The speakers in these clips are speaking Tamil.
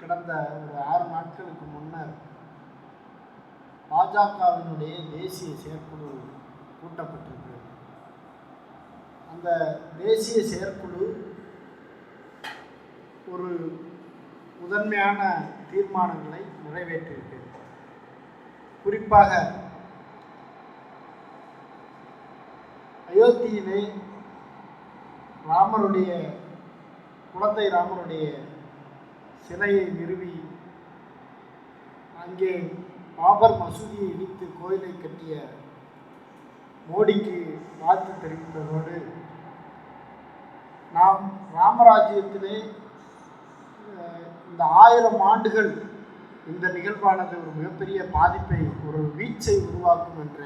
கடந்த ஒரு ஆறு நாட்களுக்கு முன்னர் பாஜகவினுடைய தேசிய செயற்குழு கூட்டப்பட்டிருக்கிறது. அந்த தேசிய செயற்குழு ஒரு முதன்மையான தீர்மானங்களை நிறைவேற்றியிருக்கிறது குறிப்பாக அயோத்தியிலே ராமருடைய குழந்தை ராமருடைய சிலையை நிறுவி அங்கே பாபர் மசூதியை இடித்து கோயிலை கட்டிய மோடிக்கு வாழ்த்து தெரிவித்ததோடு நாம் ராமராஜ்யத்திலே இந்த ஆயிரம் ஆண்டுகள் இந்த நிகழ்வானது ஒரு மிகப்பெரிய பாதிப்பை ஒரு வீச்சை உருவாக்கும் என்ற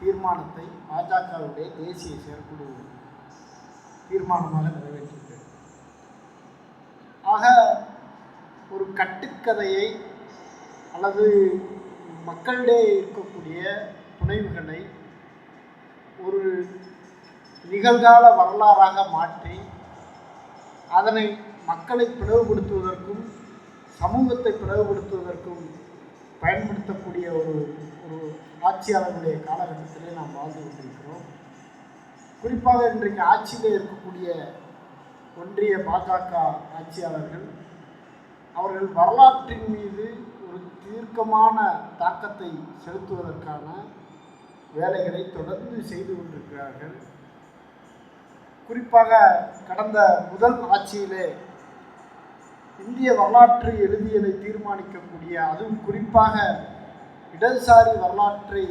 தீர்மானத்தை பாஜகவுடைய தேசிய செயற்குழு தீர்மானமாக நிறைவேற்றியது. ஆக ஒரு கட்டுக்கதையை அல்லது மக்களிடையே இருக்கக்கூடிய புனைவுகளை ஒரு நிகழ்கால வரலாறாக மாற்றி அதனை மக்களை பிளவுபடுத்துவதற்கும் சமூகத்தை பிளவுபடுத்துவதற்கும் பயன்படுத்தக்கூடிய ஒரு ஒரு ஆட்சியாளர்களுடைய காலகட்டத்திலே நாம் வாழ்ந்து கொண்டிருக்கிறோம். குறிப்பாக இன்றைக்கு ஆட்சியில் இருக்கக்கூடிய ஒன்றிய பாஜக ஆட்சியாளர்கள் அவர்கள் வரலாற்றின் மீது ஒரு தீர்க்கமான தாக்கத்தை செலுத்துவதற்கான வேலைகளை தொடர்ந்து செய்து கொண்டிருக்கிறார்கள். குறிப்பாக கடந்த முதல் ஆட்சியிலே இந்திய வரலாற்று எழுதியலை தீர்மானிக்கக்கூடிய அதுவும் குறிப்பாக இடதுசாரி வரலாற்றை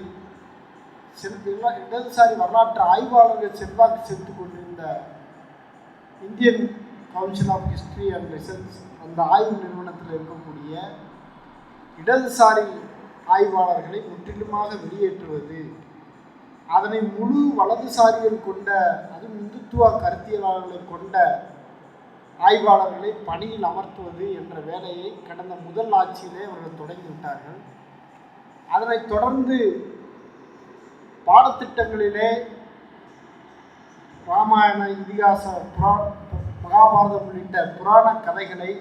செலுத்து இடதுசாரி வரலாற்று ஆய்வாளர்கள் செல்வாக்கு செலுத்தி கொண்டிருந்த Indian council of history and research அந்த ஆய்வு நிறுவனத்தில் இருக்கக்கூடிய இடதுசாரி ஆய்வாளர்களை முற்றிலுமாக வெளியேற்றுவது அதனை முழு வலதுசாரிகள் கொண்ட அதுவும் இந்துத்துவ கருத்தியலாளர்களை கொண்ட ஆய்வாளர்களை பணியில் அமர்த்துவது என்ற வேலையை கடந்த முதல் ஆட்சியிலே அவர்கள் தொடங்கிவிட்டார்கள் அதனைத் தொடர்ந்து பாடத்திட்டங்களிலே ராமாயண இதிகாச புரா மகாபாரதம் உள்ளிட்ட புராண கதைகளை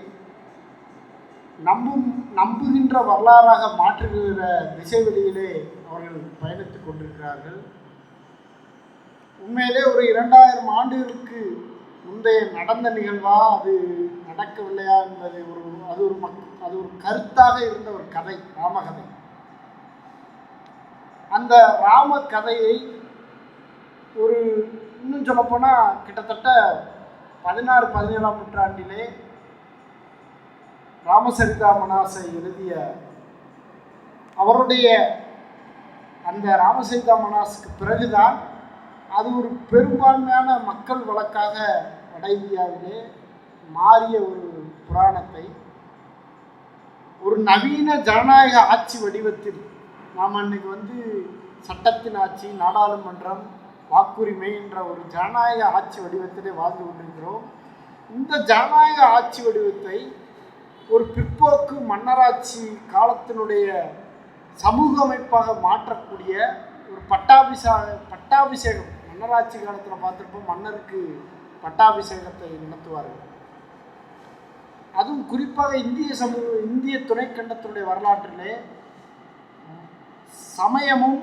நம்பும் நம்புகின்ற வரலாறாக மாற்றுகிற திசைவெளியிலே அவர்கள் பயணித்துக் கொண்டிருக்கிறார்கள். உண்மையிலே ஒரு இரண்டாயிரம் ஆண்டுகளுக்கு முந்தைய நடந்த நிகழ்வா? அது நடக்கவில்லையா என்பது ஒரு அது ஒரு மக் அது ஒரு கருத்தாக இருந்த ஒரு கதை ராமகதை. அந்த ராம கதையை ஒரு இன்னும் சொல்லப்போனால் கிட்டத்தட்ட பதினாறு பதினேழாம் நூற்றாண்டிலே ராமசரிதா மனாசை எழுதிய அவருடைய அந்த ராமசரிதா மனாசுக்கு பிறகுதான் அது ஒரு பெரும்பான்மையான மக்கள் வழக்காக வட இந்தியாவிலே மாறிய ஒரு புராணத்தை. ஒரு நவீன ஜனநாயக ஆட்சி வடிவத்தில் நாம் அன்னைக்கு வந்து சட்டத்தின் ஆட்சி நாடாளுமன்றம் வாக்குரிமை என்ற ஒரு ஜனநாயக ஆட்சி வடிவத்திலே வாழ்ந்து கொண்டிருக்கிறோம். இந்த ஜனநாயக ஆட்சி வடிவத்தை ஒரு பிற்போக்கு மன்னராட்சி காலத்தினுடைய சமூக அமைப்பாக மாற்றக்கூடிய ஒரு பட்டாபிஷா பட்டாபிஷேகம். மன்னராட்சி காலத்தில் பார்த்துருப்போம் மன்னருக்கு பட்டாபிஷேகத்தை நடத்துவார்கள். அதுவும் குறிப்பாக இந்திய சமூக இந்திய துணைக்கண்டத்தினுடைய வரலாற்றிலே சமயமும்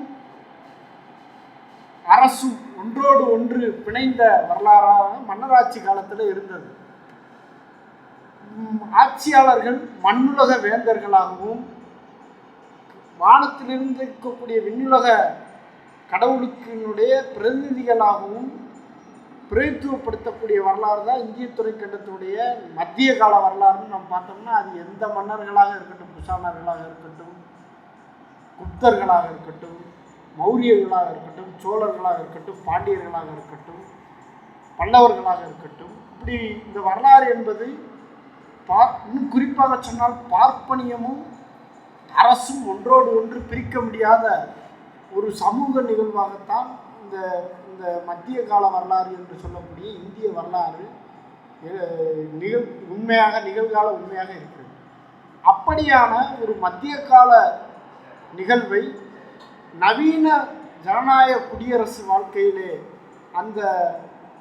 அரசும் ஒன்றோடு ஒன்று பிணைந்த வரலாறாக மன்னராட்சி காலத்தில் இருந்தது. ஆட்சியாளர்கள் மண்ணுலக வேந்தர்களாகவும் வானத்திலிருந்து இருக்கக்கூடிய விண்ணுலக கடவுளுக்கினுடைய பிரதிநிதிகளாகவும் பிரதித்துவப்படுத்தக்கூடிய வரலாறு தான் இந்திய துணைக்கண்டத்தினுடைய மத்திய கால வரலாறுன்னு நம்ம பார்த்தோம்னா அது எந்த மன்னர்களாக இருக்கட்டும் குஷானர்களாக இருக்கட்டும் குப்தர்களாக இருக்கட்டும் மௌரியர்களாக இருக்கட்டும் சோழர்களாக இருக்கட்டும் பாண்டியர்களாக இருக்கட்டும் பல்லவர்களாக இருக்கட்டும் இப்படி இந்த வரலாறு என்பது பா இன்னும் குறிப்பாக சொன்னால் பார்ப்பனியமும் அரசும் ஒன்றோடு ஒன்று பிரிக்க முடியாத ஒரு சமூக நிகழ்வாகத்தான் இந்த இந்த மத்திய கால வரலாறு என்று சொல்லக்கூடிய இந்திய வரலாறு நிகழ் உண்மையாக நிகழ்கால உண்மையாக இருக்கிறது. அப்படியான ஒரு மத்திய கால நிகழ்வை நவீன ஜனநாயக குடியரசு வாழ்க்கையிலே அந்த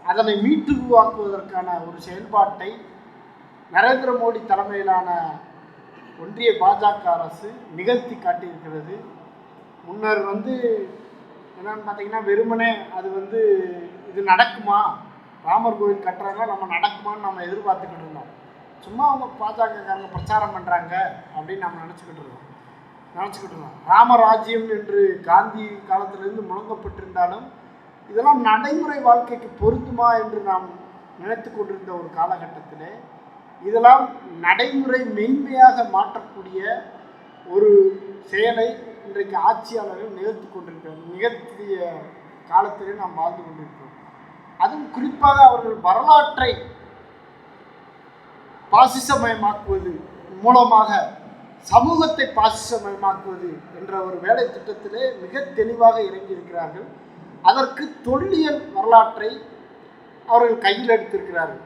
அதனை மீட்டு உருவாக்குவதற்கான ஒரு செயல்பாட்டை நரேந்திர மோடி தலைமையிலான ஒன்றிய பாஜக அரசு நிகழ்த்தி காட்டியிருக்கிறது. முன்னர் வந்து என்னென்னு பார்த்தீங்கன்னா வெறுமனே அது வந்து இது நடக்குமா? ராமர் கோவில் கட்டுறாங்க நம்ம நடக்குமான்னு நம்ம எதிர்பார்த்துக்கிட்டு இருந்தோம். சும்மா அவங்க பாஜகக்காரங்க பிரச்சாரம் பண்ணுறாங்க அப்படின்னு நம்ம நினச்சிக்கிட்டு இருந்தோம். நினச்சிக்கிட்டு இருந்தோம். ராமராஜ்யம் என்று காந்தி காலத்திலிருந்து முழங்கப்பட்டிருந்தாலும் இதெல்லாம் நடைமுறை வாழ்க்கைக்கு பொருந்துமா என்று நாம் நினைத்து கொண்டிருந்த ஒரு காலகட்டத்திலே இதெல்லாம் நடைமுறை மென்மையாக மாற்றக்கூடிய ஒரு செயலை இன்றைக்கு ஆட்சியாளர்கள் நிகழ்த்தி கொண்டிருக்கிறார். நிகழ்த்திய காலத்திலே நாம் வாழ்ந்து கொண்டிருக்கிறோம். அதுவும் குறிப்பாக அவர்கள் வரலாற்றை பாசிசமயமாக்குவது மூலமாக சமூகத்தை பாசிசமயமாக்குவது என்ற ஒரு வேலை திட்டத்திலே மிக தெளிவாக இறங்கியிருக்கிறார்கள். அதற்கு தொல்லியல் வரலாற்றை அவர்கள் கையில் எடுத்திருக்கிறார்கள்.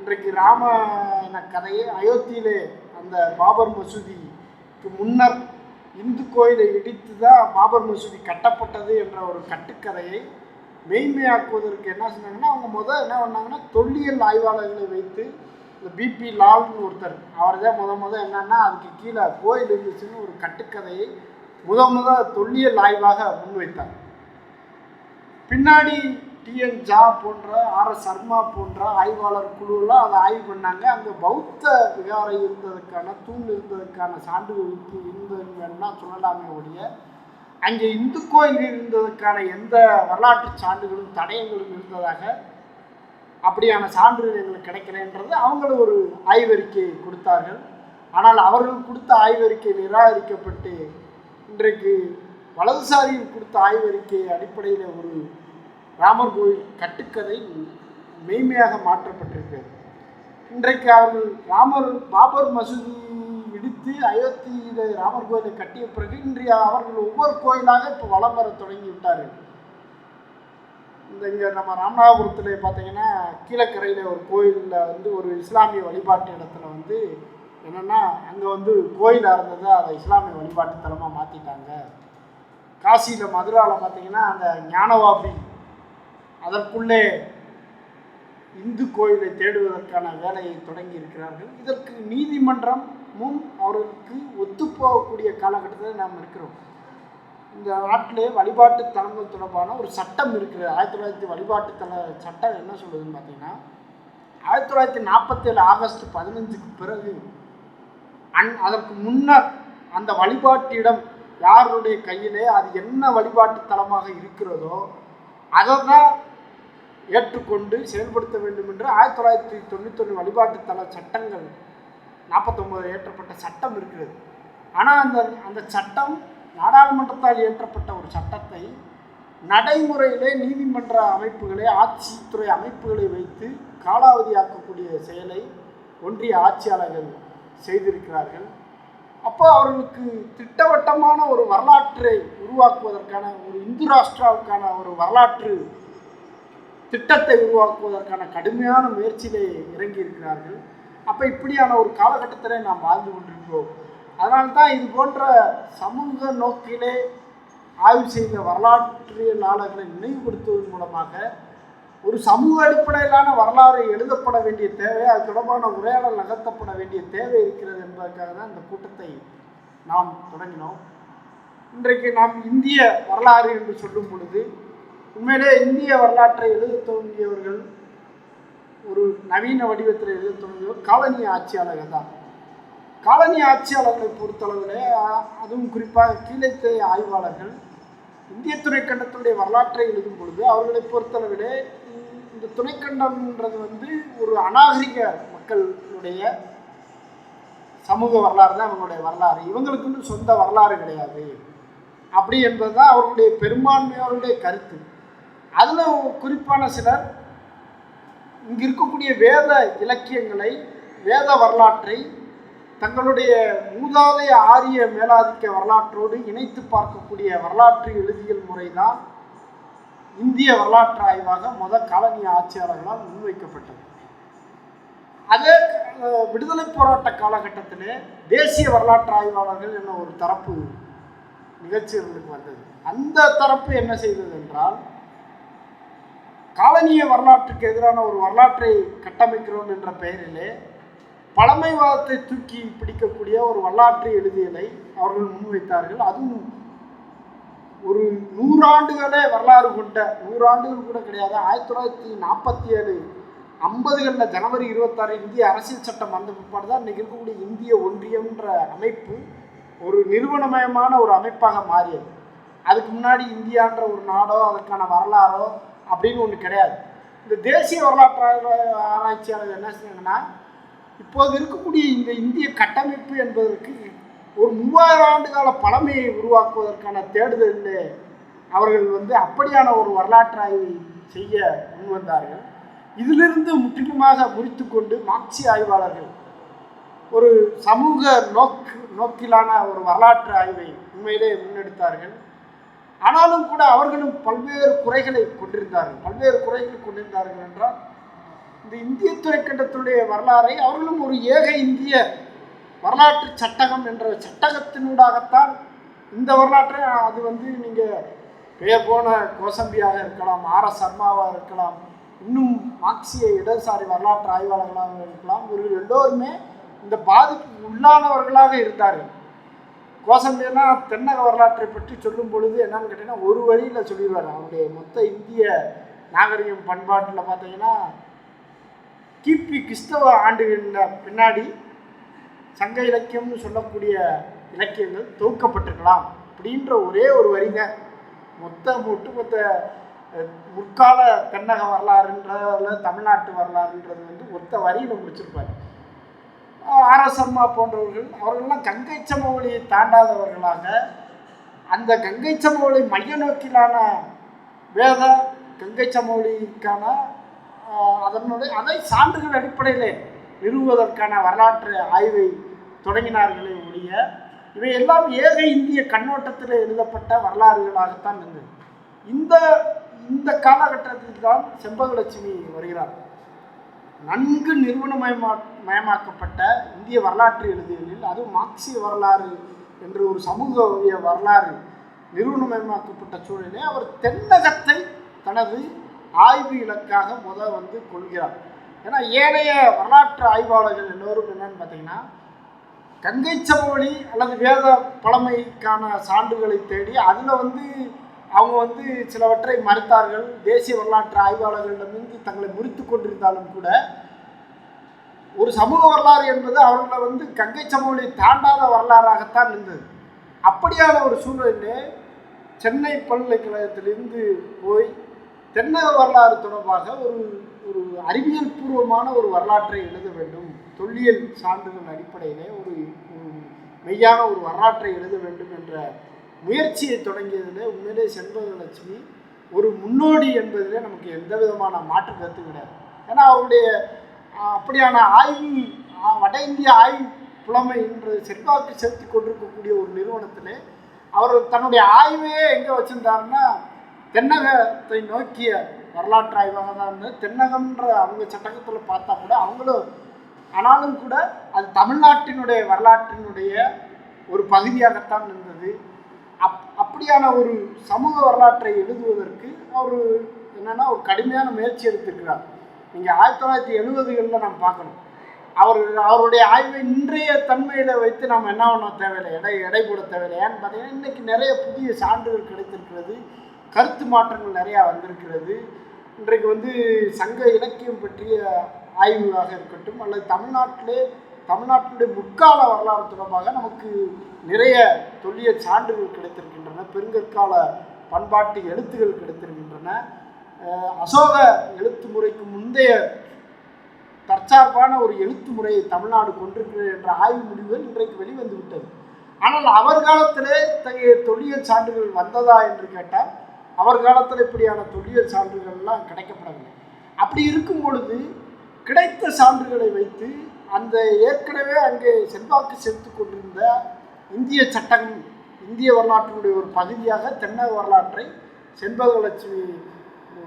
இன்றைக்கு ராமாயண கதையை அயோத்தியிலே அந்த பாபர் மசூதிக்கு முன்னர் இந்து கோயிலை இடித்து தான் பாபர் மசூதி கட்டப்பட்டது என்ற ஒரு கட்டுக்கதையை மெய்மையாக்குவதற்கு என்ன சொன்னாங்கன்னா அவங்க முதல் என்ன பண்ணாங்கன்னா தொல்லியல் ஆய்வாளர்களை வைத்து இந்த பிபி லால்னு ஒருத்தர் அவர் தான் முத முத என்னன்னா அதுக்கு கீழே கோயில் இருந்துச்சுன்னு ஒரு கட்டுக்கதையை முத முத தொல்லியல் ஆய்வாக முன்வைத்தார். பின்னாடி டிஎன் ஜா போன்ற ஆர் எஸ் சர்மா போன்ற ஆய்வாளர் குழுவெல்லாம் அதை ஆய்வு பண்ணாங்க. அங்கே பௌத்த விகாரை இருந்ததுக்கான தூண் இருந்ததுக்கான சான்றுகள் இருந்ததுன்னா சொல்லலாமே ஒழிய அங்கே இந்து கோயில் இருந்ததுக்கான எந்த வரலாற்று சான்றுகளும் தடயங்களும் இருந்ததாக அப்படியான சான்றுகள் எங்களுக்கு கிடைக்கலன்றது அவங்களும் ஒரு ஆய்வறிக்கை கொடுத்தார்கள். ஆனால் அவர்கள் கொடுத்த ஆய்வறிக்கை நிராகரிக்கப்பட்டு இன்றைக்கு வலதுசாரியில் கொடுத்த ஆய்வறிக்கை அடிப்படையில் ஒரு ராமர் கோயில் கட்டுக்கதை மெய்மையாக மாற்றப்பட்டிருக்கிறது. இன்றைக்கு அவர்கள் ராமர் பாபர் மசூதி இடித்து அயோத்தியில ராமர் கோயிலை கட்டிய பிறகு இன்றைய அவர்கள் ஒவ்வொரு கோயிலாக இப்போ வலம் வர தொடங்கி விட்டார்கள். இந்த இங்கே நம்ம ராமநாதபுரத்தில் பார்த்தீங்கன்னா கீழக்கரையில் ஒரு கோயிலில் வந்து ஒரு இஸ்லாமிய வழிபாட்டு இடத்துல வந்து என்னென்னா அங்கே வந்து கோயிலாக இருந்ததை அதை இஸ்லாமிய வழிபாட்டுத்தலமாக மாற்றிட்டாங்க காசியில் மதுராவில் பார்த்தீங்கன்னா அந்த ஞானவாபி அதற்குள்ளே இந்து கோயிலை தேடுவதற்கான வேலையை தொடங்கி இருக்கிறார்கள். இதற்கு நீதிமன்றம் முன் அவர்களுக்கு ஒத்துப்போகக்கூடிய காலகட்டத்தில் நாம் இருக்கிறோம். இந்த நாட்டிலே வழிபாட்டு தலங்கள் தொடர்பான ஒரு சட்டம் இருக்குது ஆயிரத்தி தொள்ளாயிரத்தி வழிபாட்டு தல சட்டம் என்ன சொல்லுதுன்னு பார்த்தீங்கன்னா ஆயிரத்தி தொள்ளாயிரத்தி நாற்பத்தேழு ஆகஸ்ட் பதினஞ்சுக்கு பிறகு அந் அதற்கு முன்னர் அந்த வழிபாட்டிடம் யாருடைய கையிலே அது என்ன வழிபாட்டு தலமாக இருக்கிறதோ அதை தான் ஏற்றுக்கொண்டு செயல்படுத்த வேண்டும் என்று ஆயிரத்தி தொள்ளாயிரத்தி தொண்ணூத்தொன்று வழிபாட்டு சட்டங்கள் நாற்பத்தொம்பது ஏற்றப்பட்ட சட்டம் இருக்கிறது. ஆனால் அந்த அந்த சட்டம் நாடாளுமன்றத்தால் இயற்றப்பட்ட ஒரு சட்டத்தை நடைமுறையிலே நீதிமன்ற அமைப்புகளை ஆட்சித்துறை அமைப்புகளை வைத்து காலாவதியாக்கக்கூடிய செயலை ஒன்றிய ஆட்சியாளர்கள் செய்திருக்கிறார்கள். அப்போ அவர்களுக்கு திட்டவட்டமான ஒரு வரலாற்றை உருவாக்குவதற்கான ஒரு இந்து ராஷ்டிராவுக்கான ஒரு வரலாற்று திட்டத்தை உருவாக்குவதற்கான கடுமையான முயற்சியிலே இறங்கி இருக்கிறார்கள் அப்போ இப்படியான ஒரு காலகட்டத்தில் நாம் வாழ்ந்து கொண்டிருக்கிறோம். அதனால்தான் இது போன்ற சமூக நோக்கிலே ஆய்வு செய்த வரலாற்றியலாளர்களை நினைவுபடுத்துவதன் மூலமாக ஒரு சமூக அடிப்படையிலான வரலாறு எழுதப்பட வேண்டிய தேவை அது தொடர்பான உரையாடல் நகர்த்தப்பட வேண்டிய தேவை இருக்கிறது என்பதற்காக தான் இந்த கூட்டத்தை நாம் தொடங்கினோம். இன்றைக்கு நாம் இந்திய வரலாறு என்று சொல்லும் பொழுது உண்மையிலே இந்திய வரலாற்றை எழுத தோன்றியவர்கள் ஒரு நவீன வடிவத்தில் எழுத தோன்றியவர் காலனி ஆட்சியாளர்கள் தான். காலனி ஆட்சியாளர்களை பொறுத்தளவில் அதுவும் குறிப்பாக கீழைத்தே ஆய்வாளர்கள் இந்திய துணைக்கண்டத்தினுடைய வரலாற்றை எழுதும் பொழுது அவர்களை பொறுத்தளவிலே இந்த துணைக்கண்டம்ன்றது வந்து ஒரு அநாகரிக மக்களுடைய சமூக வரலாறு தான் அவங்களுடைய வரலாறு. இவங்களுக்குன்னு சொந்த வரலாறு கிடையாது. அப்படி என்பது தான் அவர்களுடைய பெரும்பான்மையோருடைய கருத்து. அதில் குறிப்பான சிலர் இங்கு இருக்கக்கூடிய வேத இலக்கியங்களை வேத வரலாற்றை தங்களுடைய மூதாதைய ஆரிய மேலாதிக்க வரலாற்றோடு இணைத்து பார்க்கக்கூடிய வரலாற்று எழுதியல் முறைதான் இந்திய வரலாற்று ஆய்வாக மொத காலனி ஆட்சியாளர்களால் முன்வைக்கப்பட்டது. அதே விடுதலை போராட்ட காலகட்டத்திலே தேசிய வரலாற்று ஆய்வாளர்கள் என ஒரு தரப்பு நிகழ்ச்சிகளுக்கு வந்தது. அந்த தரப்பு என்ன செய்தது என்றால் காலனிய வரலாற்றுக்கு எதிரான ஒரு வரலாற்றை கட்டமைக்கிறோம் என்ற பெயரிலே பழமைவாதத்தை தூக்கி பிடிக்கக்கூடிய ஒரு வரலாற்று எழுதியலை அவர்கள் முன்வைத்தார்கள். அதுவும் ஒரு நூறாண்டுகளே வரலாறு கொண்ட நூறாண்டுகள் கூட கிடையாது ஆயிரத்தி தொள்ளாயிரத்தி நாற்பத்தி ஏழு ஐம்பதுகளில் ஜனவரி இருபத்தாறு இந்திய அரசியல் சட்டம் வந்த பிற்பாடு தான் இன்னைக்கு இருக்கக்கூடிய இந்திய ஒன்றியம்ன்ற அமைப்பு ஒரு நிறுவனமயமான ஒரு அமைப்பாக மாறியது. அதுக்கு முன்னாடி இந்தியான்ற ஒரு நாடோ அதுக்கான வரலாறோ அப்படின்னு ஒன்று கிடையாது. இந்த தேசிய வரலாற்று ஆராய்ச்சியாளர் என்ன செய்யுங்கன்னா இப்போது இருக்கக்கூடிய இந்த இந்திய கட்டமைப்பு என்பதற்கு ஒரு மூவாயிரம் ஆண்டு கால பழமையை உருவாக்குவதற்கான தேடுதலில் அவர்கள் வந்து அப்படியான ஒரு வரலாற்று ஆய்வை செய்ய முன்வந்தார்கள் இதிலிருந்து முற்றிலுமாக முறித்து கொண்டு மார்க்சிய ஆய்வாளர்கள் ஒரு சமூக நோக்கு நோக்கிலான ஒரு வரலாற்று ஆய்வை உண்மையிலே முன்னெடுத்தார்கள். ஆனாலும் கூட அவர்களும் பல்வேறு குறைகளை கொண்டிருந்தார்கள். பல்வேறு குறைகளை கொண்டிருந்தார்கள் என்றால் இந்த இந்திய துறைக்கண்டத்துடைய வரலாறை அவர்களும் ஒரு ஏக இந்திய வரலாற்று சட்டகம் என்ற சட்டகத்தினூடாகத்தான் இந்த வரலாற்றை அது வந்து நீங்கள் பெயர் போன கோசம்பியாக இருக்கலாம் ஆர் எஸ் சர்மாவாக இருக்கலாம் இன்னும் மார்க்சிய இடதுசாரி வரலாற்று ஆய்வாளர்களாக இருக்கலாம் இவர்கள் எல்லோருமே இந்த பாதிப்புக்கு உள்ளானவர்களாக இருந்தார்கள். கோசம்பியனா தென்னக வரலாற்றை பற்றி சொல்லும் பொழுது என்னன்னு கேட்டிங்கன்னா ஒரு வரியில் சொல்லிடுவார். அவருடைய மொத்த இந்திய நாகரிகம் பண்பாட்டில் பார்த்தீங்கன்னா கிபி கிறிஸ்தவ ஆண்டுகளில் பின்னாடி சங்க இலக்கியம்னு சொல்லக்கூடிய இலக்கியங்கள் தொகுக்கப்பட்டிருக்கலாம் அப்படின்ற ஒரே ஒரு வரிங்க. மொத்த ஒட்டுமொத்த முற்கால தென்னக வரலாறுன்றதில் தமிழ்நாட்டு வரலாறுன்றது வந்து ஒத்த வரியில் முடிச்சிருப்பாரு. ஆர் எஸ் சர்மா போன்றவர்கள் அவர்கள்லாம் கங்கை சமவெளியை தாண்டாதவர்களாக அந்த கங்கை சமவெளி மைய நோக்கிலான வேத கங்கை சமவெளிக்கான அதனுடைய அதை சான்றுகள் அடிப்படையில் நிறுவுவதற்கான வரலாற்று ஆய்வை தொடங்கினார்களே ஒழிய இவையெல்லாம் ஏக இந்திய கண்ணோட்டத்தில் எழுதப்பட்ட வரலாறுகளாகத்தான் இருந்தது. இந்த இந்த காலகட்டத்தில் தான் செம்பகலட்சுமி வருகிறார். நன்கு நிறுவனமயமா மயமாக்கப்பட்ட இந்திய வரலாற்று எழுதியலில் அதுவும் மார்க்சிய வரலாறு என்று ஒரு சமூக வரலாறு நிறுவனமயமாக்கப்பட்ட சூழலிலே அவர் தென்னகத்தை தனது ஆய்வு இலக்காக முத வந்து கொள்கிறார். ஏன்னா ஏனைய வரலாற்று ஆய்வாளர்கள் எல்லோரும் என்னன்னு பார்த்தீங்கன்னா கங்கை சமவெளி அல்லது வேத பழமைக்கான சான்றுகளை தேடி அதில் வந்து அவங்க வந்து சிலவற்றை மறுத்தார்கள். தேசிய வரலாற்று ஆய்வாளர்களிடமிருந்து தங்களை முறித்து கொண்டிருந்தாலும் கூட ஒரு சமூக வரலாறு என்பது அவர்களை வந்து கங்கை சமூகத்தை தாண்டாத வரலாறாகத்தான் இருந்தது. அப்படியான ஒரு சூழ்நிலையிலே சென்னை பல்கலைக்கழகத்திலிருந்து போய் தென்னக வரலாறு தொடர்பாக ஒரு ஒரு அறிவியல் பூர்வமான ஒரு வரலாற்றை எழுத வேண்டும். தொல்லியல் சான்றுகள் அடிப்படையிலே ஒரு ஒரு மெய்யான ஒரு வரலாற்றை எழுத வேண்டும் என்ற முயற்சியை தொடங்கியதுலே உண்மையிலே செண்பகலட்சுமி ஒரு முன்னோடி என்பதிலே நமக்கு எந்த விதமான மாற்று கருத்து கிடையாது. ஏன்னா அவருடைய அப்படியான ஆய்வு வட இந்திய ஆய்வு புலமை என்று செல்வாக்கு செலுத்தி கொண்டிருக்கக்கூடிய ஒரு நிறுவனத்திலே அவர் தன்னுடைய ஆய்வையே எங்கே வச்சுருந்தாருன்னா தென்னகத்தை நோக்கிய வரலாற்று ஆய்வாக தான் இருந்தது. தென்னகம்ன்ற அவங்க சட்டகத்தில் பார்த்தா கூட அவங்களும் ஆனாலும் கூட அது தமிழ்நாட்டினுடைய வரலாற்றினுடைய ஒரு பகுதியாகத்தான் இருந்தது. அப் அப்படியான ஒரு சமூக வரலாற்றை எழுதுவதற்கு அவர் என்னென்னா ஒரு கடுமையான முயற்சி எடுத்திருக்கிறார். நீங்கள் ஆயிரத்தி தொள்ளாயிரத்தி எழுபதுகளில் நாம் பார்க்கணும். அவர் அவருடைய ஆய்வை இன்றைய தன்மையில் வைத்து நாம் என்ன பண்ண தேவையில்லை? எடை எடை போட தேவையில்லை. ஏன்னு பார்த்தீங்கன்னா இன்றைக்கி நிறைய புதிய சான்றுகள் கிடைத்திருக்கிறது. கருத்து மாற்றங்கள் நிறையா வந்திருக்கிறது. இன்றைக்கு வந்து சங்க இலக்கியம் பற்றிய ஆய்வாக இருக்கட்டும் அல்லது தமிழ்நாட்டிலே தமிழ்நாட்டினுடைய முற்கால வரலாறு தொடர்பாக நமக்கு நிறைய தொல்லிய சான்றுகள் கிடைத்திருக்கின்றன பெருங்கற்கால பண்பாட்டு எழுத்துகள் கிடைத்திருக்கின்றன. அசோக எழுத்து முறைக்கு முந்தைய தற்சார்பான ஒரு எழுத்து முறையை தமிழ்நாடு கொண்டிருக்கிறது என்ற ஆய்வு முடிவுகள் இன்றைக்கு வெளிவந்து விட்டது. ஆனால் அவர் காலத்திலே இத்தகைய தொல்லியல் சான்றுகள் வந்ததா என்று கேட்டால் அவர் காலத்தில் இப்படியான தொல்லியல் சான்றுகள்லாம் கிடைக்கப்படவில்லை. அப்படி இருக்கும் பொழுது கிடைத்த சான்றுகளை வைத்து அந்த ஏற்கனவே அங்கே செல்வாக்கு செலுத்திக் கொண்டிருந்த இந்திய சட்டம் இந்திய வரலாற்றினுடைய ஒரு பகுதியாக தென்னக வரலாற்றை செண்பகலட்சுமி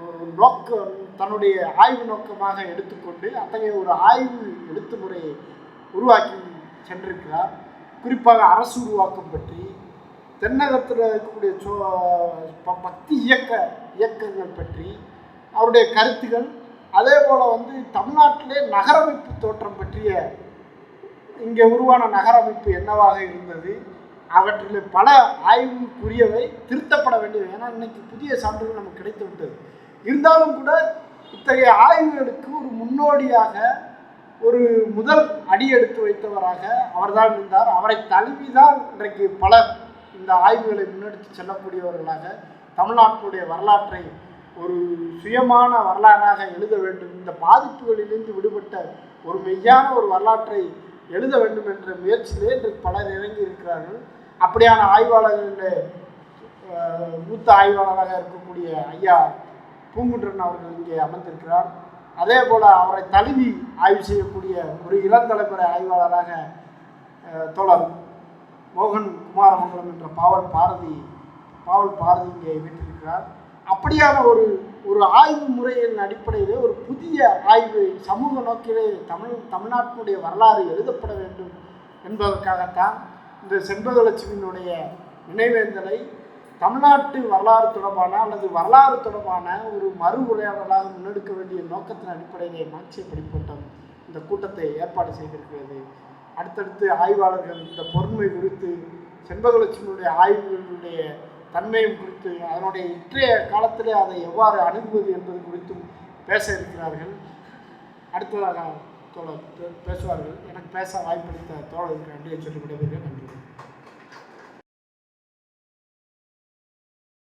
ஒரு நோக்கம் தன்னுடைய ஆய்வு நோக்கமாக எடுத்துக்கொண்டு அத்தகைய ஒரு ஆய்வு எழுத்து முறையை உருவாக்கி சென்றிருக்கிறார். குறிப்பாக அரசு உருவாக்கம் பற்றி தென்னகத்தில் இருக்கக்கூடிய சோ ப- பக்தி இயக்க இயக்கங்கள் பற்றி அவருடைய கருத்துகள் அதே போல் வந்து தமிழ்நாட்டிலே நகரமைப்பு தோற்றம் பற்றிய இங்கே உருவான நகரமைப்பு என்னவாக இருந்தது அவற்றில் பல ஆய்வுக்குரியவை திருத்தப்பட வேண்டியவை. ஏன்னா இன்னைக்கு புதிய சான்றுகள் நமக்கு கிடைத்து விட்டது. இருந்தாலும் கூட இத்தகைய ஆய்வுகளுக்கு ஒரு முன்னோடியாக ஒரு முதல் அடி எடுத்து வைத்தவராக அவர்தான் இருந்தார். அவரை தழுவிதான் இன்றைக்கு பலர் இந்த ஆய்வுகளை முன்னெடுத்து செல்லக்கூடியவர்களாக தமிழ்நாட்டினுடைய வரலாற்றை ஒரு சுயமான வரலாறாக எழுத வேண்டும். இந்த பாதிப்புகளிலிருந்து விடுபட்ட ஒரு மெய்யான ஒரு வரலாற்றை எழுத வேண்டும் என்ற முயற்சியிலே இன்றைக்கு பலர் இறங்கி இருக்கிறார்கள். அப்படியான ஆய்வாளர்களில் மூத்த ஆய்வாளராக இருக்கக்கூடிய ஐயா பூங்குன்றன் அவர்கள் இங்கே அமர்ந்திருக்கிறார். அதே போல் அவரை தழுவி ஆய்வு செய்யக்கூடிய ஒரு இளந்தலைமுறை ஆய்வாளராக தோழர் மோகன் குமாரமங்கலம் என்ற பாவல் பாரதி பாவல் பாரதி இங்கே வீட்டிருக்கிறார் அப்படியான ஒரு ஒரு ஆய்வு முறையின் அடிப்படையிலே ஒரு புதிய ஆய்வு சமூக நோக்கிலே தமிழ் தமிழ்நாட்டினுடைய வரலாறு எழுதப்பட வேண்டும் என்பதற்காகத்தான் இந்த செண்பகலட்சுமியினுடைய நினைவேந்தலை தமிழ்நாட்டு வரலாறு தொடர்பான அல்லது வரலாறு தொடர்பான ஒரு மறு உரையாடலாக முன்னெடுக்க வேண்டிய நோக்கத்தின் அடிப்படையிலே மார்க்சிய படிப்பட்டம் இந்த கூட்டத்தை ஏற்பாடு செய்திருக்கிறது. அடுத்தடுத்து ஆய்வாளர்கள் இந்த பொறுமை குறித்து செண்பகலட்சுமியுடைய ஆய்வுகளுடைய தன்மையும் குறித்து அதனுடைய இன்றைய காலத்திலே அதை எவ்வாறு அணுகுவது என்பது குறித்தும் பேச இருக்கிறார்கள். அடுத்ததாக தோழர் பேசுவார்கள். எனக்கு பேச வாய்ப்பளித்த தோழருக்கு நன்றியை சொல்லி விடைபெறுகிறேன் நன்றி.